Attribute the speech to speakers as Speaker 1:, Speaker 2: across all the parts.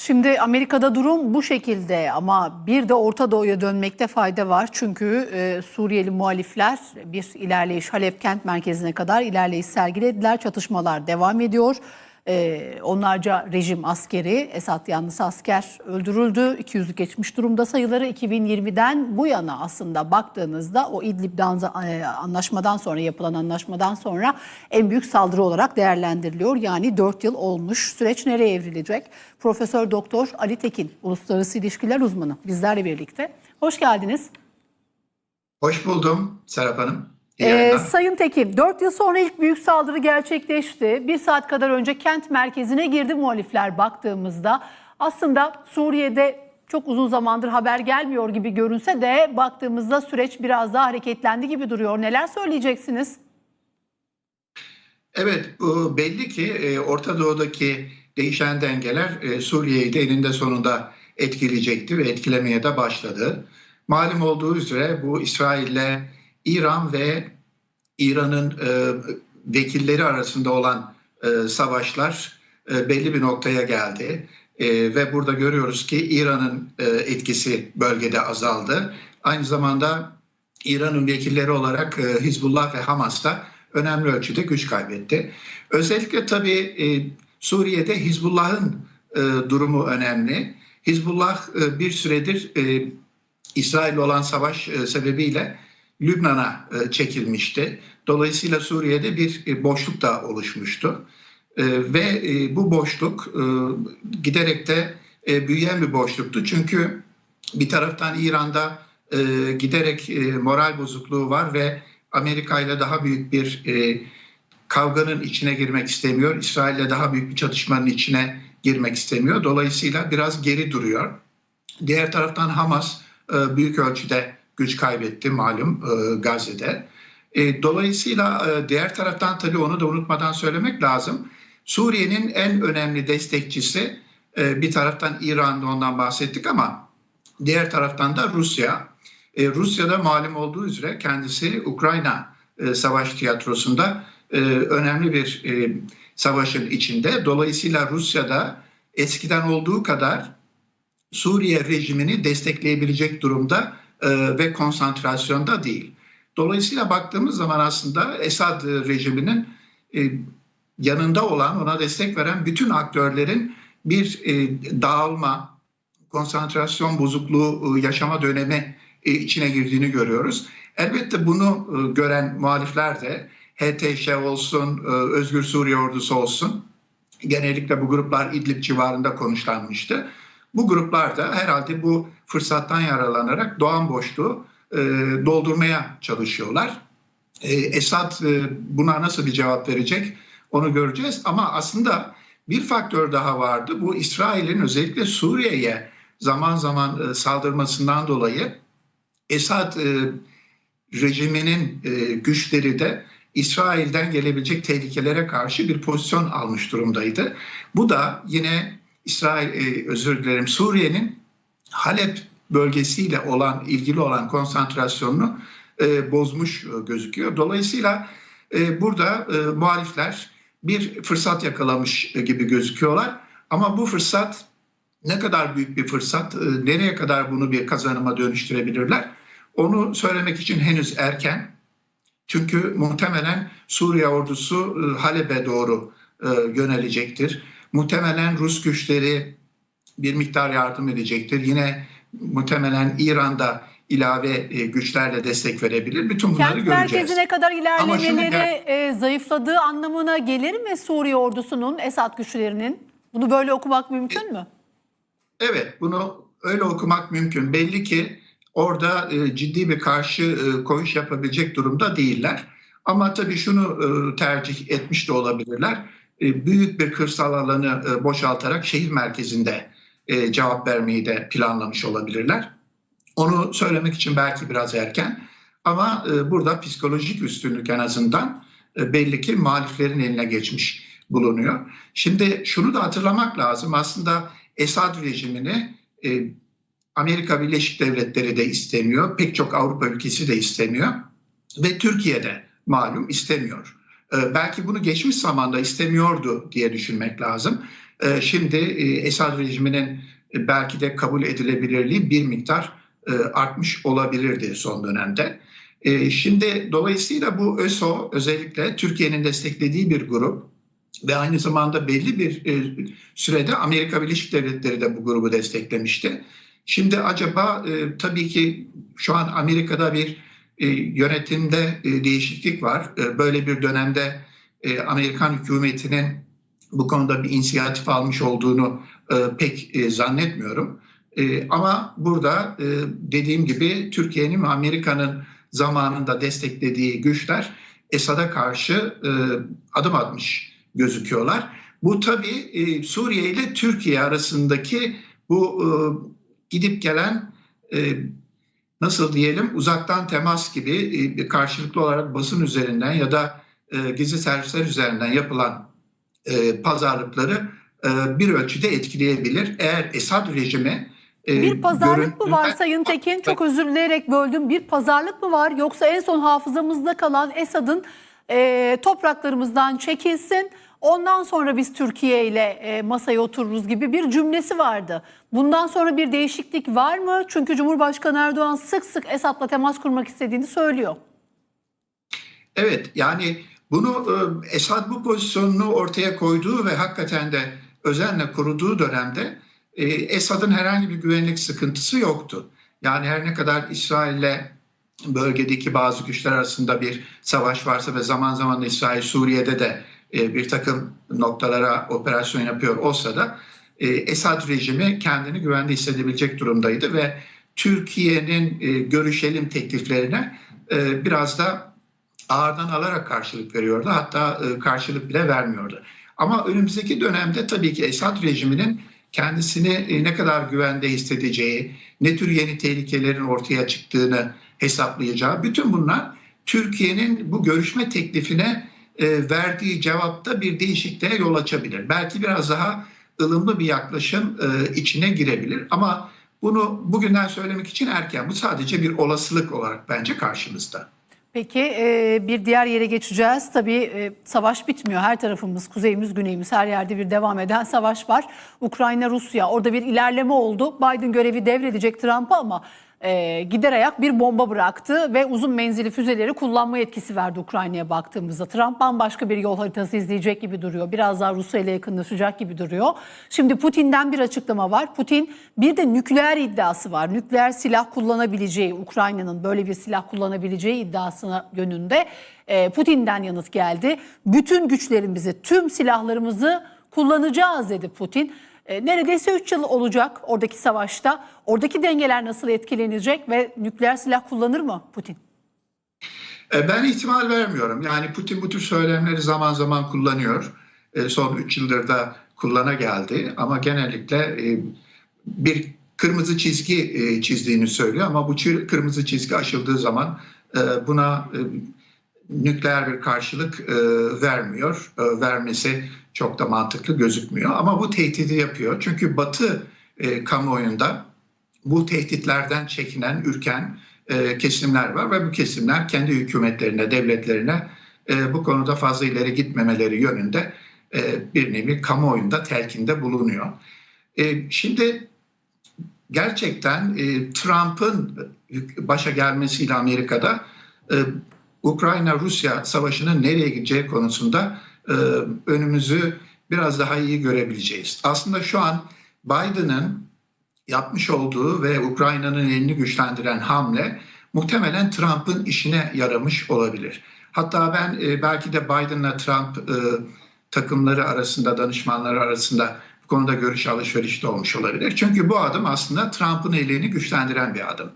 Speaker 1: Şimdi Amerika'da durum bu şekilde ama bir de Orta Doğu'ya dönmekte fayda var. Çünkü e, Suriyeli muhalifler bir ilerleyiş Halep kent merkezine kadar ilerleyiş sergilediler. Çatışmalar devam ediyor. E, onlarca rejim askeri, Esad yanlısı asker öldürüldü. 200'ü geçmiş durumda sayıları 2020'den bu yana aslında baktığınızda o İdlib e, anlaşmadan sonra yapılan anlaşmadan sonra en büyük saldırı olarak değerlendiriliyor. Yani 4 yıl olmuş. Süreç nereye evrilecek? Profesör Doktor Ali Tekin, Uluslararası İlişkiler Uzmanı bizlerle birlikte. Hoş geldiniz.
Speaker 2: Hoş buldum Serap Hanım.
Speaker 1: Ee. Sayın Tekin, 4 yıl sonra ilk büyük saldırı gerçekleşti. Bir saat kadar önce kent merkezine girdi muhalifler baktığımızda. Aslında Suriye'de çok uzun zamandır haber gelmiyor gibi görünse de baktığımızda süreç biraz daha hareketlendi gibi duruyor. Neler söyleyeceksiniz?
Speaker 2: Evet, belli ki e, Orta Doğu'daki değişen dengeler e, Suriye'yi de eninde sonunda etkileyecekti ve etkilemeye de başladı. Malum olduğu üzere bu İsrail'le İran ve İran'ın e, vekilleri arasında olan e, savaşlar e, belli bir noktaya geldi. E, ve burada görüyoruz ki İran'ın e, etkisi bölgede azaldı. Aynı zamanda İran'ın vekilleri olarak e, Hizbullah ve Hamas da önemli ölçüde güç kaybetti. Özellikle tabii e, Suriye'de Hizbullah'ın e, durumu önemli. Hizbullah e, bir süredir e, İsrail olan savaş e, sebebiyle Lübnan'a e, çekilmişti. Dolayısıyla Suriye'de bir e, boşluk da oluşmuştu. E, ve bu boşluk giderek de büyüyen bir boşluktu. Çünkü bir taraftan İran'da giderek moral bozukluğu var ve Amerika ile daha büyük bir kavganın içine girmek istemiyor. İsrail ile daha büyük bir çatışmanın içine girmek istemiyor. Dolayısıyla biraz geri duruyor. Diğer taraftan Hamas büyük ölçüde güç kaybetti malum e, Gazze'de. E, dolayısıyla e, diğer taraftan tabii onu da unutmadan söylemek lazım. Suriye'nin en önemli destekçisi e, bir taraftan İran'da ondan bahsettik ama diğer taraftan da Rusya. E, Rusya'da malum olduğu üzere kendisi Ukrayna e, savaş tiyatrosunda e, önemli bir e, savaşın içinde. Dolayısıyla Rusya'da eskiden olduğu kadar Suriye rejimini destekleyebilecek durumda e, ve konsantrasyonda değil. Dolayısıyla baktığımız zaman aslında Esad rejiminin e, yanında olan, ona destek veren bütün aktörlerin bir e, dağılma, konsantrasyon bozukluğu e, yaşama dönemi e, içine girdiğini görüyoruz. Elbette bunu e, gören muhalifler de HTŞ olsun, e, Özgür Suriye Ordusu olsun, genellikle bu gruplar İdlib civarında konuşlanmıştı. Bu gruplar da herhalde bu fırsattan yararlanarak doğan boşluğu e, doldurmaya çalışıyorlar. E, Esad e, buna nasıl bir cevap verecek onu göreceğiz. Ama aslında bir faktör daha vardı. Bu İsrail'in özellikle Suriye'ye zaman zaman e, saldırmasından dolayı Esad e, rejiminin e, güçleri de İsrail'den gelebilecek tehlikelere karşı bir pozisyon almış durumdaydı. Bu da yine İsrail e, özür dilerim Suriye'nin Halep bölgesiyle olan ilgili olan konsantrasyonunu e, bozmuş e, gözüküyor. Dolayısıyla e, burada e, muhalifler bir fırsat yakalamış e, gibi gözüküyorlar. Ama bu fırsat ne kadar büyük bir fırsat, e, nereye kadar bunu bir kazanıma dönüştürebilirler? Onu söylemek için henüz erken. Çünkü muhtemelen Suriye ordusu e, Halep'e doğru yönelecektir. Muhtemelen Rus güçleri bir miktar yardım edecektir. Yine muhtemelen İran'da ilave e, güçlerle destek verebilir. Bütün bunları
Speaker 1: Kent
Speaker 2: göreceğiz.
Speaker 1: merkezine kadar ilerlemeleri e, zayıfladığı anlamına gelir mi Suriye ordusunun, Esad güçlerinin? Bunu böyle okumak mümkün mü?
Speaker 2: Evet, bunu öyle okumak mümkün. Belli ki orada e, ciddi bir karşı e, koyuş yapabilecek durumda değiller. Ama tabii şunu e, tercih etmiş de olabilirler. E, büyük bir kırsal alanı e, boşaltarak şehir merkezinde e, cevap vermeyi de planlamış olabilirler. Onu söylemek için belki biraz erken. Ama burada psikolojik üstünlük en azından belli ki muhaliflerin eline geçmiş bulunuyor. Şimdi şunu da hatırlamak lazım. Aslında Esad rejimini Amerika Birleşik Devletleri de istemiyor. Pek çok Avrupa ülkesi de istemiyor. Ve Türkiye de malum istemiyor. E, belki bunu geçmiş zamanda istemiyordu diye düşünmek lazım. E, şimdi e, Esad rejiminin e, belki de kabul edilebilirliği bir miktar e, artmış olabilirdi son dönemde. Şimdi dolayısıyla bu ÖSO özellikle Türkiye'nin desteklediği bir grup ve aynı zamanda belli bir sürede Amerika Birleşik Devletleri de bu grubu desteklemişti. Şimdi acaba tabii ki şu an Amerika'da bir yönetimde e, değişiklik var. E, böyle bir dönemde e, Amerikan hükümetinin bu konuda bir inisiyatif almış olduğunu e, pek e, zannetmiyorum. E, ama burada e, dediğim gibi Türkiye'nin ve Amerika'nın zamanında desteklediği güçler Esad'a karşı e, adım atmış gözüküyorlar. Bu tabii e, Suriye ile Türkiye arasındaki bu e, gidip gelen e, nasıl diyelim uzaktan temas gibi e, karşılıklı olarak basın üzerinden ya da e, gizli servisler üzerinden yapılan e, pazarlıkları bir ölçüde etkileyebilir. Eğer Esad rejimi
Speaker 1: Bir pazarlık mı var Sayın Tekin? Çok özür dileyerek böldüm. Bir pazarlık mı var yoksa en son hafızamızda kalan Esad'ın e, topraklarımızdan çekilsin ondan sonra biz Türkiye ile e, masaya otururuz gibi bir cümlesi vardı. Bundan sonra bir değişiklik var mı? Çünkü Cumhurbaşkanı Erdoğan sık sık Esad'la temas kurmak istediğini söylüyor.
Speaker 2: Evet yani bunu e, Esad bu pozisyonunu ortaya koyduğu ve hakikaten de özenle kuruduğu dönemde e, Esad'ın herhangi bir güvenlik sıkıntısı yoktu. Yani her ne kadar İsrail'le bölgedeki bazı güçler arasında bir savaş varsa ve zaman zaman İsrail Suriye'de de e, bir takım noktalara operasyon yapıyor olsa da e, Esad rejimi kendini güvende hissedebilecek durumdaydı ve Türkiye'nin e, görüşelim tekliflerine e, biraz da ağırdan alarak karşılık veriyordu. Hatta karşılık bile vermiyordu. Ama önümüzdeki dönemde tabii ki Esad rejiminin kendisini ne kadar güvende hissedeceği, ne tür yeni tehlikelerin ortaya çıktığını hesaplayacağı, bütün bunlar Türkiye'nin bu görüşme teklifine verdiği cevapta bir değişikliğe yol açabilir. Belki biraz daha ılımlı bir yaklaşım e, içine girebilir ama bunu bugünden söylemek için erken. Bu sadece bir olasılık olarak bence karşımızda.
Speaker 1: Peki e, bir diğer yere geçeceğiz. Tabii e, savaş bitmiyor. Her tarafımız, kuzeyimiz, güneyimiz her yerde bir devam eden savaş var. Ukrayna, Rusya orada bir ilerleme oldu. Biden görevi devredecek Trump'a ama e, gider ayak bir bomba bıraktı ve uzun menzilli füzeleri kullanma yetkisi verdi Ukrayna'ya baktığımızda. Trump bambaşka bir yol haritası izleyecek gibi duruyor. Biraz daha Rusya ile yakınlaşacak gibi duruyor. Şimdi Putin'den bir açıklama var. Putin bir de nükleer iddiası var. Nükleer silah kullanabileceği, Ukrayna'nın böyle bir silah kullanabileceği iddiasına yönünde e, Putin'den yanıt geldi. Bütün güçlerimizi, tüm silahlarımızı kullanacağız dedi Putin. E, neredeyse 3 yıl olacak oradaki savaşta. Oradaki dengeler nasıl etkilenecek ve nükleer silah kullanır mı Putin?
Speaker 2: E, Ben ihtimal vermiyorum. Yani Putin bu tür söylemleri zaman zaman kullanıyor. E, Son 3 yıldır da kullana geldi. Ama genellikle bir kırmızı çizgi çizdiğini söylüyor. Ama bu kırmızı çizgi aşıldığı zaman buna nükleer bir karşılık vermiyor. Vermesi çok da mantıklı gözükmüyor. Ama bu tehdidi yapıyor. Çünkü Batı e, kamuoyunda bu tehditlerden çekinen, ürken e, kesimler var ve bu kesimler kendi hükümetlerine, devletlerine e, bu konuda fazla ileri gitmemeleri yönünde e, bir nevi kamuoyunda telkinde bulunuyor. E, şimdi gerçekten e, Trump'ın başa gelmesiyle Amerika'da e, Ukrayna-Rusya savaşının nereye gideceği konusunda önümüzü biraz daha iyi görebileceğiz. Aslında şu an Biden'ın yapmış olduğu ve Ukrayna'nın elini güçlendiren hamle muhtemelen Trump'ın işine yaramış olabilir. Hatta ben e, belki de Biden'la Trump e, takımları arasında, danışmanları arasında bu konuda görüş alışverişi de olmuş olabilir. Çünkü bu adım aslında Trump'ın elini güçlendiren bir adım.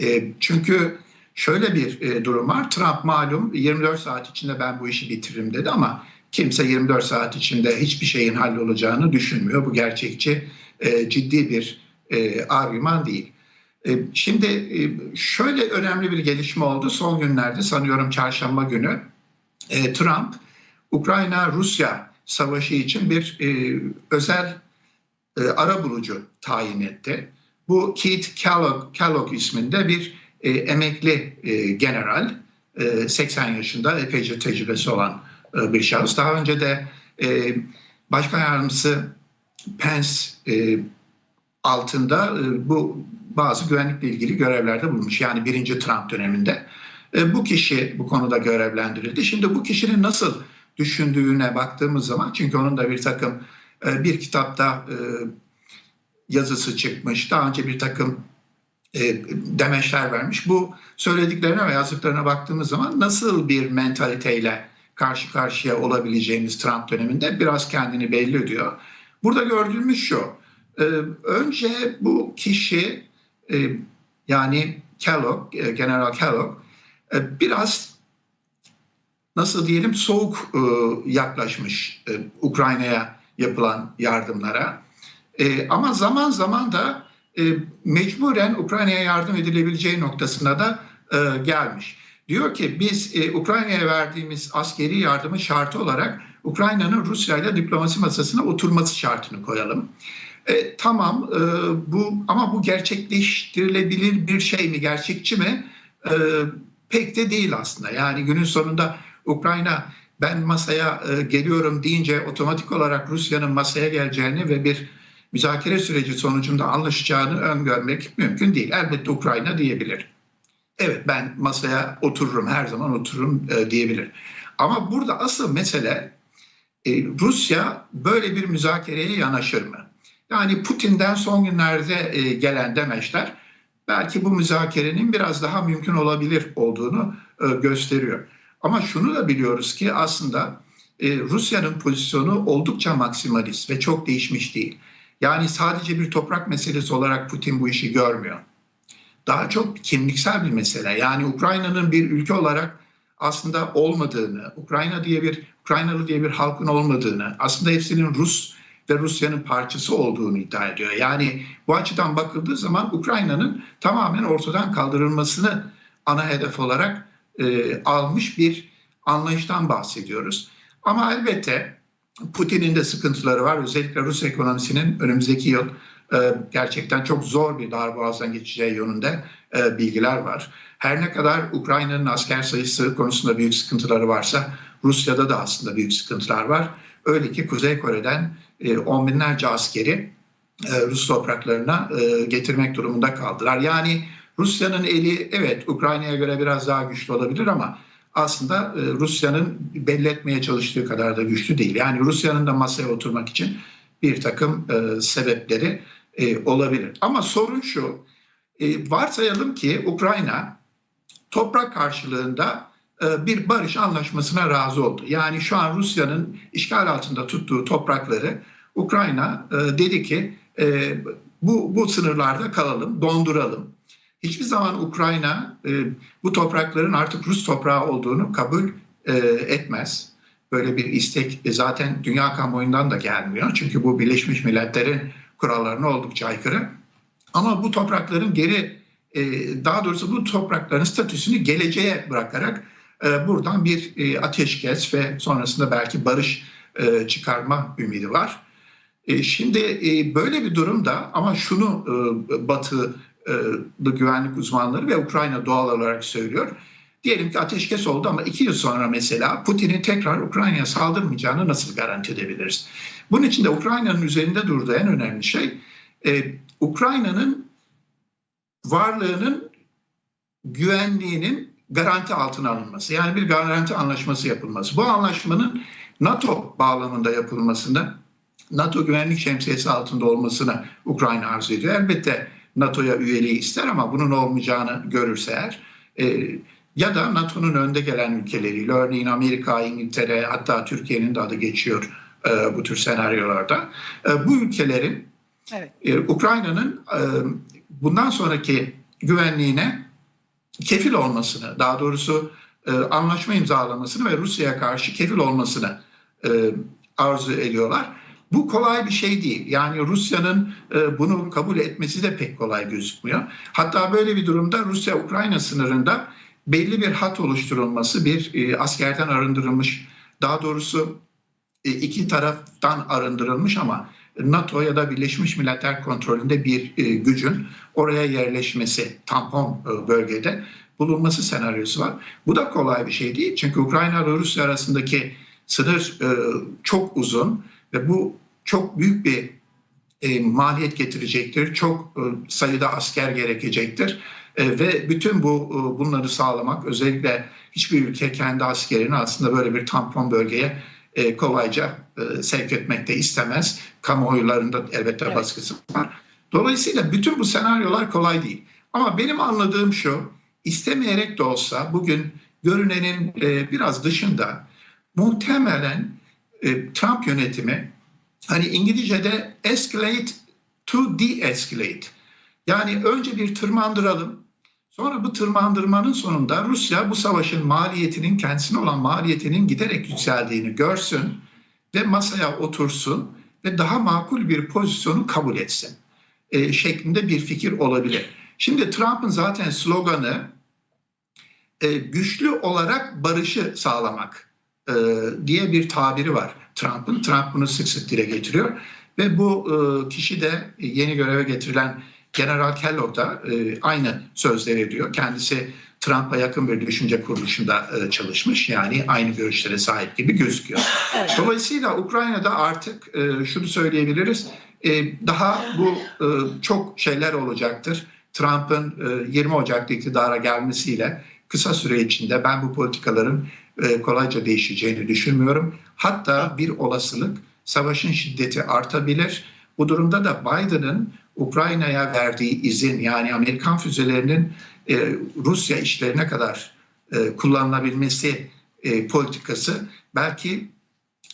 Speaker 2: E, çünkü şöyle bir e, durum var. Trump malum 24 saat içinde ben bu işi bitiririm dedi ama kimse 24 saat içinde hiçbir şeyin hallolacağını düşünmüyor. Bu gerçekçi, e, ciddi bir e, argüman değil. E, şimdi e, şöyle önemli bir gelişme oldu. Son günlerde sanıyorum çarşamba günü e, Trump Ukrayna-Rusya savaşı için bir e, özel e, ara bulucu tayin etti. Bu Keith Kellogg, Kellogg isminde bir e, emekli e, general, e, 80 yaşında epeyce tecrübesi olan e, bir şahıs. Daha önce de e, Başkan Yardımcısı Pence e, altında e, bu bazı güvenlikle ilgili görevlerde bulmuş. Yani birinci Trump döneminde. E, bu kişi bu konuda görevlendirildi. Şimdi bu kişinin nasıl düşündüğüne baktığımız zaman çünkü onun da bir takım e, bir kitapta e, yazısı çıkmış. Daha önce bir takım e, demeçler vermiş. Bu söylediklerine ve yazdıklarına baktığımız zaman nasıl bir mentaliteyle karşı karşıya olabileceğimiz Trump döneminde biraz kendini belli ediyor. Burada gördüğümüz şu. e, önce bu kişi e, yani Kellogg, e, General Kellogg biraz nasıl diyelim soğuk yaklaşmış Ukrayna'ya yapılan yardımlara. Ama zaman zaman da e, mecburen Ukrayna'ya yardım edilebileceği noktasına da e, gelmiş. Diyor ki biz e, Ukrayna'ya verdiğimiz askeri yardımın şartı olarak Ukrayna'nın Rusya ile diplomasi masasına oturması şartını koyalım. E, tamam e, bu ama bu gerçekleştirilebilir bir şey mi, gerçekçi mi? E, pek de değil aslında. Yani günün sonunda Ukrayna ben masaya e, geliyorum deyince otomatik olarak Rusya'nın masaya geleceğini ve bir müzakere süreci sonucunda anlaşacağını öngörmek mümkün değil. Elbette Ukrayna diyebilir. Evet ben masaya otururum her zaman otururum e, diyebilir. Ama burada asıl mesele e, Rusya böyle bir müzakereye yanaşır mı? Yani Putin'den son günlerde e, gelen demeçler belki bu müzakerenin biraz daha mümkün olabilir olduğunu e, gösteriyor. Ama şunu da biliyoruz ki aslında e, Rusya'nın pozisyonu oldukça maksimalist ve çok değişmiş değil. Yani sadece bir toprak meselesi olarak Putin bu işi görmüyor. Daha çok kimliksel bir mesele. Yani Ukrayna'nın bir ülke olarak aslında olmadığını, Ukrayna diye bir Ukraynalı diye bir halkın olmadığını, aslında hepsinin Rus ve Rusya'nın parçası olduğunu iddia ediyor. Yani bu açıdan bakıldığı zaman Ukrayna'nın tamamen ortadan kaldırılmasını ana hedef olarak e, almış bir anlayıştan bahsediyoruz. Ama elbette Putin'in de sıkıntıları var. Özellikle Rus ekonomisinin önümüzdeki yıl e, gerçekten çok zor bir darboğazdan geçeceği yönünde e, bilgiler var. Her ne kadar Ukrayna'nın asker sayısı konusunda büyük sıkıntıları varsa Rusya'da da aslında büyük sıkıntılar var. Öyle ki Kuzey Kore'den e, on binlerce askeri Rus topraklarına getirmek durumunda kaldılar. Yani Rusya'nın eli evet Ukrayna'ya göre biraz daha güçlü olabilir ama aslında e, Rusya'nın belli etmeye çalıştığı kadar da güçlü değil. Yani Rusya'nın da masaya oturmak için bir takım e, sebepleri e, olabilir. Ama sorun şu, varsayalım ki Ukrayna toprak karşılığında bir barış anlaşmasına razı oldu. Yani şu an Rusya'nın işgal altında tuttuğu toprakları Ukrayna dedi ki bu, bu sınırlarda kalalım, donduralım. Hiçbir zaman Ukrayna e, bu toprakların artık Rus toprağı olduğunu kabul e, etmez. Böyle bir istek e, zaten dünya kamuoyundan da gelmiyor. Çünkü bu Birleşmiş Milletler'in kurallarına oldukça aykırı. Ama bu toprakların geri, e, daha doğrusu bu toprakların statüsünü geleceğe bırakarak e, buradan bir e, ateşkes ve sonrasında belki barış e, çıkarma ümidi var. E, şimdi e, böyle bir durumda ama şunu e, Batı güvenlik uzmanları ve Ukrayna doğal olarak söylüyor. Diyelim ki ateşkes oldu ama iki yıl sonra mesela Putin'in tekrar Ukrayna'ya saldırmayacağını nasıl garanti edebiliriz? Bunun için de Ukrayna'nın üzerinde durduğu en önemli şey e, Ukrayna'nın varlığının güvenliğinin garanti altına alınması. Yani bir garanti anlaşması yapılması. Bu anlaşmanın NATO bağlamında yapılmasını, NATO güvenlik şemsiyesi altında olmasını Ukrayna arzu ediyor. Elbette NATO'ya üyeliği ister ama bunun olmayacağını görürse eğer e, ya da NATO'nun önde gelen ülkeleriyle örneğin Amerika, İngiltere hatta Türkiye'nin de adı geçiyor e, bu tür senaryolarda. E, bu ülkelerin evet. e, Ukrayna'nın e, bundan sonraki güvenliğine kefil olmasını, daha doğrusu e, anlaşma imzalamasını ve Rusya'ya karşı kefil olmasını e, arzu ediyorlar. Bu kolay bir şey değil. Yani Rusya'nın e, bunu kabul etmesi de pek kolay gözükmüyor. Hatta böyle bir durumda Rusya-Ukrayna sınırında belli bir hat oluşturulması, bir e, askerden arındırılmış, daha doğrusu e, iki taraftan arındırılmış ama NATO ya da Birleşmiş Milletler kontrolünde bir gücün oraya yerleşmesi, tampon bölgede bulunması senaryosu var. Bu da kolay bir şey değil çünkü Ukrayna ve Rusya arasındaki sınır çok uzun ve bu çok büyük bir e, maliyet getirecektir. Çok e, sayıda asker gerekecektir. E, ve bütün bu e, bunları sağlamak özellikle hiçbir ülke kendi askerini aslında böyle bir tampon bölgeye e, kolayca e, sevk etmek de istemez. Kamuoylarında elbette
Speaker 1: Evet.
Speaker 2: baskısı var. Dolayısıyla bütün bu senaryolar kolay değil. Ama benim anladığım şu, istemeyerek de olsa bugün görünenin e, biraz dışında muhtemelen e, Trump yönetimi hani İngilizce'de escalate to de-escalate. Yani önce bir tırmandıralım. Sonra bu tırmandırmanın sonunda Rusya bu savaşın maliyetinin kendisine olan maliyetinin giderek yükseldiğini görsün ve masaya otursun ve daha makul bir pozisyonu kabul etsin e, şeklinde bir fikir olabilir. Şimdi Trump'ın zaten sloganı e, güçlü olarak barışı sağlamak e, diye bir tabiri var Trump'ın. Trump bunu sık sık dile getiriyor ve bu e, kişi de yeni göreve getirilen General Kellogg da e, aynı sözleri diyor. Kendisi Trump'a yakın bir düşünce kuruluşunda e, çalışmış. Yani aynı görüşlere sahip gibi gözüküyor.
Speaker 1: Evet.
Speaker 2: Dolayısıyla Ukrayna'da artık e, şunu söyleyebiliriz. E, daha bu e, çok şeyler olacaktır. Trump'ın e, 20 Ocak'ta iktidara gelmesiyle kısa süre içinde ben bu politikaların e, kolayca değişeceğini düşünmüyorum. Hatta bir olasılık savaşın şiddeti artabilir. Bu durumda da Biden'ın Ukrayna'ya verdiği izin yani Amerikan füzelerinin e, Rusya işlerine kadar e, kullanılabilmesi e, politikası belki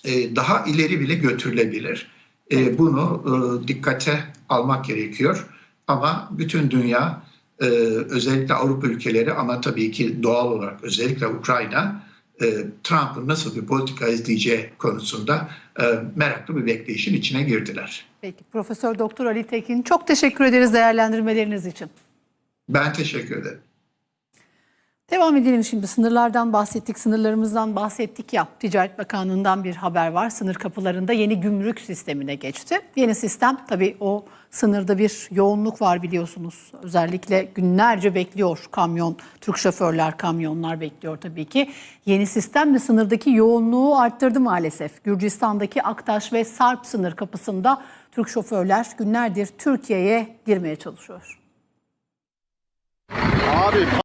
Speaker 2: e, daha ileri bile götürülebilir. E, bunu e, dikkate almak gerekiyor. Ama bütün dünya e, özellikle Avrupa ülkeleri ama tabii ki doğal olarak özellikle Ukrayna e, Trump'ın nasıl bir politika izleyeceği konusunda e, meraklı bir bekleyişin içine girdiler.
Speaker 1: Peki Profesör Doktor Ali Tekin çok teşekkür ederiz değerlendirmeleriniz için.
Speaker 2: Ben teşekkür ederim.
Speaker 1: Devam edelim şimdi. Sınırlardan bahsettik, sınırlarımızdan bahsettik ya. Ticaret Bakanlığı'ndan bir haber var. Sınır kapılarında yeni gümrük sistemine geçti. Yeni sistem tabii o sınırda bir yoğunluk var biliyorsunuz. Özellikle günlerce bekliyor kamyon, Türk şoförler, kamyonlar bekliyor tabii ki. Yeni sistem de sınırdaki yoğunluğu arttırdı maalesef. Gürcistan'daki Aktaş ve Sarp sınır kapısında Türk şoförler günlerdir Türkiye'ye girmeye çalışıyor.
Speaker 3: Abi